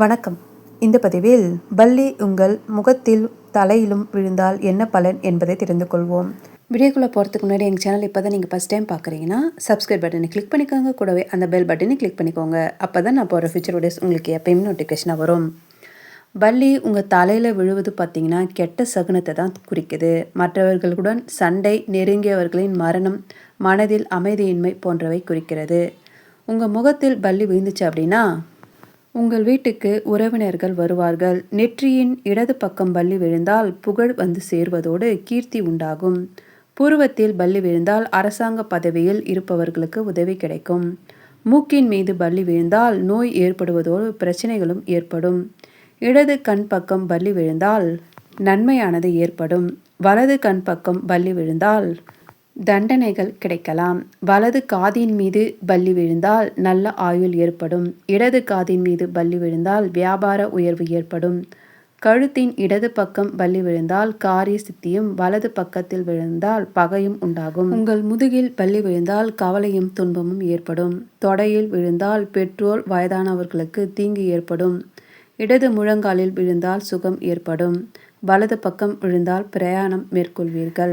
வணக்கம். இந்த பதிவில் பல்லி உங்கள் முகத்தில் தலையிலும் விழுந்தால் என்ன பலன் என்பதை தெரிந்து கொள்வோம். வீடியோக்குள்ளே போகிறதுக்கு முன்னாடி எங்கள் சேனல் இப்போ தான் நீங்கள் ஃபஸ்ட் டைம் பார்க்குறீங்கன்னா சப்ஸ்கிரைப் பட்டனை கிளிக் பண்ணிக்கோங்க. கூடவே அந்த பெல் பட்டனை கிளிக் பண்ணிக்கோங்க. அப்போ தான் நான் போகிற ஃபியூச்சர் வீடியோஸ் உங்களுக்கு எப்பயுமே நோட்டிஃபிகேஷனாக வரும். பள்ளி உங்கள் தலையில் விழுவது பார்த்திங்கன்னா கெட்ட சகுனத்தை தான் குறிக்குது. மற்றவர்களுடன் சண்டை நெருங்கியவர்களின் மரணம் மனதில் அமைதியின்மை போன்றவை குறிக்கிறது. உங்கள் முகத்தில் பள்ளி விழுந்துச்சு அப்படின்னா உங்கள் வீட்டுக்கு உறவினர்கள் வருவார்கள். நெற்றியின் இடது பக்கம் பள்ளி விழுந்தால் புகழ் வந்து சேர்வதோடு கீர்த்தி உண்டாகும். பூர்வத்தில் பள்ளி விழுந்தால் அரசாங்க பதவியில் இருப்பவர்களுக்கு உதவி கிடைக்கும். மூக்கின் மீது பள்ளி விழுந்தால் நோய் ஏற்படுவதோடு பிரச்சனைகளும் ஏற்படும். இடது கண் பக்கம் பள்ளி விழுந்தால் நன்மையானது ஏற்படும். வலது கண் பக்கம் பள்ளி விழுந்தால் தண்டனைகள் கிடைக்கலாம். வலது காதின் மீது பல்லி விழுந்தால் நல்ல ஆயுள் ஏற்படும். இடது காதின் மீது பல்லி விழுந்தால் வியாபார உயர்வு ஏற்படும். கழுத்தின் இடது பக்கம் பல்லி விழுந்தால் காரிய சித்தியும் வலது பக்கத்தில் விழுந்தால் பகையும் உண்டாகும். உங்கள் முதுகில் பல்லி விழுந்தால் கவலையும் துன்பமும் ஏற்படும். தொடையில் விழுந்தால் பெற்றோர் வயதானவர்களுக்கு தீங்கு ஏற்படும். இடது முழங்காலில் விழுந்தால் சுகம் ஏற்படும். வலது பக்கம் விழுந்தால் பிரயாணம் மேற்கொள்வீர்கள்.